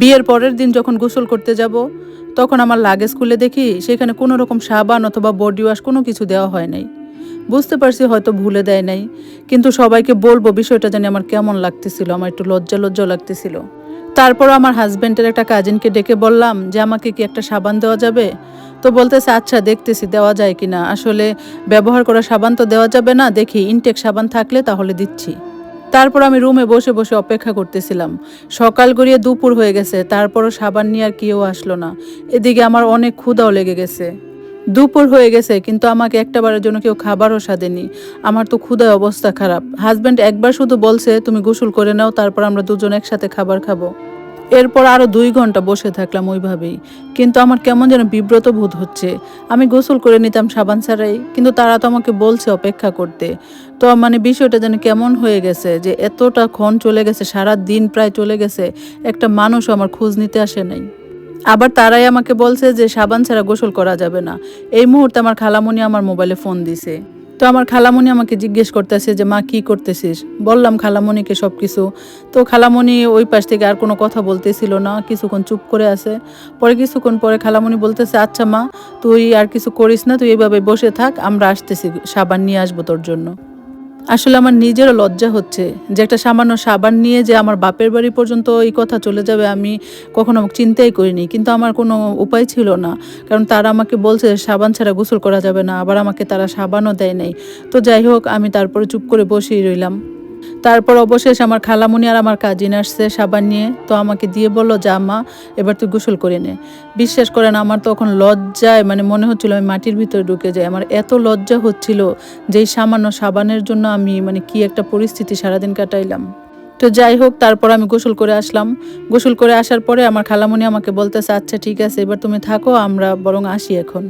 বিয়ের পরের দিন যখন গোসল করতে যাব, তখন আমার লাগেজ খুলে দেখি সেখানে কোনো রকম সাবান অথবা বডি ওয়াশ কোনো কিছু দেওয়া হয় নাই। বুঝতে পারছি হয়তো ভুলে দেয় নাই, কিন্তু সবাইকে বলব বিষয়টা জানি আমার কেমন লাগতেছিল, আমার একটু লজ্জা লজ্জা লাগতেছিল। তারপর আমার হাজব্যান্ডের একটা কাজিনকে ডেকে বললাম যে, আমাকে কি একটা সাবান দেওয়া যাবে? তো বলতেছে আচ্ছা দেখতেছি, দেওয়া যায় কি না আসলে ব্যবহার করা সাবান তো দেওয়া যাবে না, দেখি ইনটেক সাবান থাকলে তাহলে দিচ্ছি। তারপর আমি রুমে বসে বসে অপেক্ষা করতেছিলাম। সকাল গড়িয়ে দুপুর হয়ে গেছে, তারপরও সাবান নিয়ে আর কেউ আসলো না। এদিকে আমার অনেক ক্ষুধাও লেগে গেছে। দুপুর হয়ে গেছে, কিন্তু আমাকে একটা বারের জন্য কেউ খাবারও সাদেনি আমার তো ক্ষুদায় অবস্থা খারাপ। হাজব্যান্ড একবার শুধু বলছে, তুমি গোসল করে নাও, তারপর আমরা দুজন একসাথে খাবার খাব। এরপর আরও দুই ঘণ্টা বসে থাকলাম ওইভাবেই। কিন্তু আমার কেমন যেন বিব্রত বোধ হচ্ছে। আমি গোসল করে নিতাম সাবান ছাড়াই, কিন্তু তারা তো আমাকে বলছে অপেক্ষা করতে। তো মানে বিষয়টা যেন কেমন হয়ে গেছে যে এতটা ক্ষণ চলে গেছে সারা দিন প্রায় চলে গেছে, একটা মানুষও আমার খোঁজ নিতে আসে নাই। আবার তারাই আমাকে বলছে যে সাবান ছাড়া গোসল করা যাবে না। এই মুহূর্তে আমার খালামণি আমার মোবাইলে ফোন দিছে। তো আমার খালামণি আমাকে জিজ্ঞেস করতেছে যে, মা, কি করতেছিস? বললাম, খালামণিকে সব কিছু তো খালামণি ওই পাশ থেকে আর কোনো কথা বলতেছিল না, কিছুক্ষণ চুপ করে আছে। পরে কিছুক্ষণ পরে খালামণি বলতেছে আচ্ছা মা, তুই আর কিছু করিস না, তুই এইভাবে বসে থাক, আমরা আসতেছি, সাবান নিয়ে আসব তোর জন্য। আসলে আমার নিজেরও লজ্জা হচ্ছে যে একটা সামান্য সাবান নিয়ে যে আমার বাপের বাড়ি পর্যন্ত এই কথা চলে যাবে আমি কখনো চিন্তাই করিনি। কিন্তু আমার কোনো উপায় ছিল না। কারণ তারা আমাকে বলছে, সাবান ছাড়া গোসল করা যাবে না। আবার আমাকে তারা সাবানও দেয় নাই। তো যাই হোক, আমি তারপরে চুপ করে বসেই রইলাম। তারপর অবশেষ আমার খালামুনি আর আমার কাজিন আসছে সাবান নিয়ে। তো আমাকে দিয়ে বলল, যা মা, এবার তুই গোসল করে নে। বিশ্বাস করেন, আমার তখন লজ্জায় মানে মনে হচ্ছিল আমি মাটির ভিতরে ঢুকে যাই। আমার এত লজ্জা হচ্ছিল যে এই সামান্য সাবানের জন্য আমি মানে কি একটা পরিস্থিতি সারাদিন কাটাইলাম। তো যাই হোক, তারপর আমি গোসল করে আসলাম। গোসল করে আসার পরে আমার খালামণি আমাকে বলতেছে আচ্ছা ঠিক আছে, এবার তুমি থাকো, আমরা বরং আসি এখন।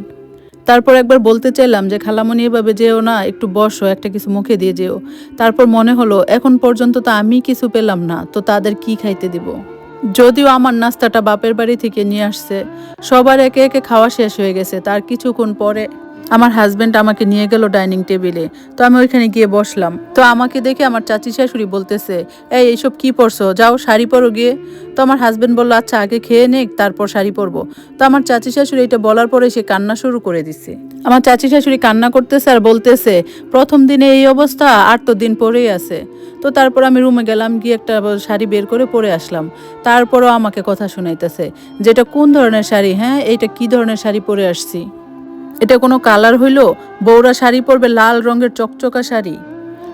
তারপর একবার বলতে চাইলাম যে খালামণি এভাবে যেও না, একটু বসো, একটা কিছু মুখে দিয়ে যেও। তারপর মনে হলো, এখন পর্যন্ত তো আমি কিছু পেলাম না, তো তাদের কি খাইতে দিব? যদিও আমার নাস্তাটা বাপের বাড়ি থেকে নিয়ে আসছে, সবার একে একে খাওয়া শেষ হয়ে গেছে, তার কিছুক্ষণ পরে আমার হাজবেন্ড আমাকে নিয়ে গেল ডাইনিং টেবিলে তো আমি ওইখানে গিয়ে বসলাম। তো আমাকে দেখে আমার চাচি শাশুড়ি বলতেছে, এই, এইসব কি পরছো? যাও, শাড়ি পরো গিয়ে। তো আমার হাজবেন্ড বলল আচ্ছা আগে খেয়ে নেক, তারপর শাড়ি পরবো। তো আমার চাচি শাশুড়ি এটা বলার পরে সে কান্না শুরু করে দিছে। আমার চাচি শাশুড়ি কান্না করতেছে আর বলতেছে, প্রথম দিনে এই অবস্থা, আর তো দিন পরেই আছে। তো তারপর আমি রুমে গেলাম, গিয়ে একটা শাড়ি বের করে পরে আসলাম। তারপরও আমাকে কথা শুনাইতেছে, যেটা কোন ধরনের শাড়ি হ্যাঁ? এইটা কি ধরনের শাড়ি পরে আসছি? এটা কোনো কালার হইল? বৌরা শাড়ি পরবে লাল রঙের চকচকা শাড়ি।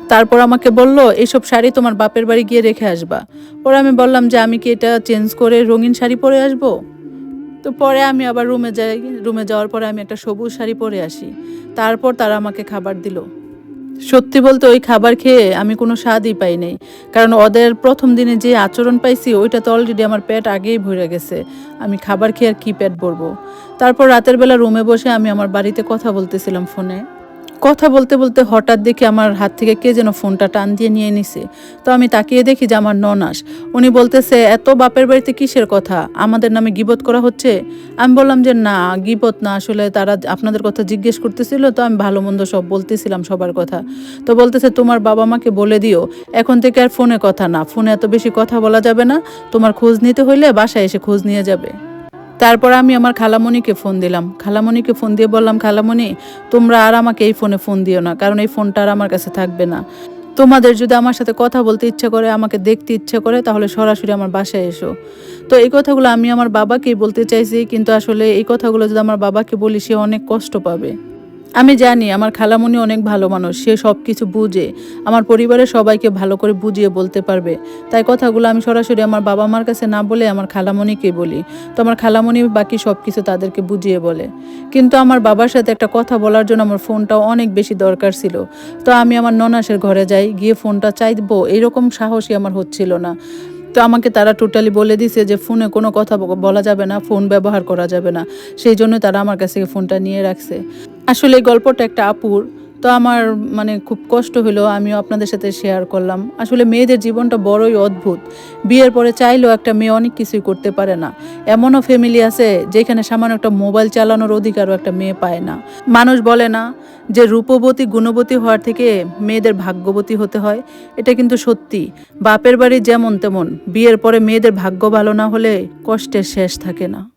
তারপর আমাকে বলল এইসব শাড়ি তোমার বাপের বাড়ি গিয়ে রেখে আসবা। পরে আমি বললাম যে, আমি কি এটা চেঞ্জ করে রঙিন শাড়ি পরে আসব? তো পরে আমি আবার রুমে যাই। রুমে যাওয়ার পরে আমি একটা সবুজ শাড়ি পরে আসি। তারপর তারা আমাকে খাবার দিল। সত্যি বলতে ওই খাবার খেয়ে আমি কোনো স্বাদই পাই নাই। কারণ ওদের প্রথম দিনে যে আচরণ পাইছি, ওইটা তো অলরেডি আমার পেট আগেই ভরে গেছে। আমি খাবার খেয়ে আর কি পেট ভরবো? তারপর রাতের বেলা রুমে বসে আমি আমার বাড়িতে কথা বলতেছিলাম ফোনে কথা বলতে বলতে হঠাৎ দেখি আমার হাত থেকে কে যেন ফোনটা টান দিয়ে নিয়ে নিছে। তো আমি তাকিয়ে দেখি যে আমার ননাস। উনি বলতেছে, এত বাপের বাড়িতে কিসের কথা? আমাদের নামে গিবত করা হচ্ছে? আমি বললাম যে, না, গিবত না। আসলে তারা আপনাদের কথা জিজ্ঞেস করতেছিল, তো আমি ভালো মন্দ সব বলতেছিলাম সবার কথা। তো বলতেছে, তোমার বাবা মাকে বলে দিও। এখন থেকে আর ফোনে কথা না। ফোনে এত বেশি কথা বলা যাবে না। তোমার খোঁজ নিতে হইলে বাসায় এসে খোঁজ নিয়ে যাবে। তারপর আমি আমার খালামণিকে ফোন দিলাম। খালামণিকে ফোন দিয়ে বললাম, খালামণি, তোমরা আর আমাকে এই ফোনে ফোন দিও না, কারণ এই ফোনটা আর আমার কাছে থাকবে না। তোমাদের যদি আমার সাথে কথা বলতে ইচ্ছা করে, আমাকে দেখতে ইচ্ছা করে, তাহলে সরাসরি আমার বাসায় এসো। তো এই কথাগুলো আমি আমার বাবাকেই বলতে চাইছি, কিন্তু আসলে এই কথাগুলো যদি আমার বাবাকে বলি, সে অনেক কষ্ট পাবে। আমি জানি আমার খালামণি অনেক ভালো মানুষ, সে সব কিছু বুঝে। আমার পরিবারের সবাইকে ভালো করে বুঝিয়ে বলতে পারবে। তাই কথাগুলো আমি সরাসরি আমার বাবা মার কাছে না বলে আমার খালামণিকে বলি। তো আমার খালামণি বাকি সব কিছু তাদেরকে বুঝিয়ে বলে। কিন্তু আমার বাবার সাথে একটা কথা বলার জন্য আমার ফোনটা অনেক বেশি দরকার ছিল। তো আমি আমার ননাসের ঘরে যাই, গিয়ে ফোনটা চাইব, এরকম সাহসই আমার হচ্ছিল না। তো আমাকে তারা টোটালি বলে দিছে যে ফোনে কোনো কথা বলা যাবে না, ফোন ব্যবহার করা যাবে না। সেই জন্য তারা আমার কাছ থেকে ফোনটা নিয়ে রাখছে। আসলে গল্পটা একটা আপুর, তো আমার মানে খুব কষ্ট হলো, আমিও আপনাদের সাথে শেয়ার করলাম। আসলে মেয়েদের জীবনটা বড়ই অদ্ভুত। বিয়ের পরে চাইলেও একটা মেয়ে অনেক কিছুই করতে পারে না। এমনও ফ্যামিলি আছে যেখানে সামান্য একটা মোবাইল চালানোর অধিকারও একটা মেয়ে পায় না। মানুষ বলে না যে রূপবতী, গুণবতী হওয়ার থেকে মেয়েদের ভাগ্যবতী হতে হয়। এটা কিন্তু সত্যি। বাপের বাড়ি যেমন তেমন। বিয়ের পরে মেয়েদের ভাগ্য ভালো না হলে কষ্টের শেষ থাকে না।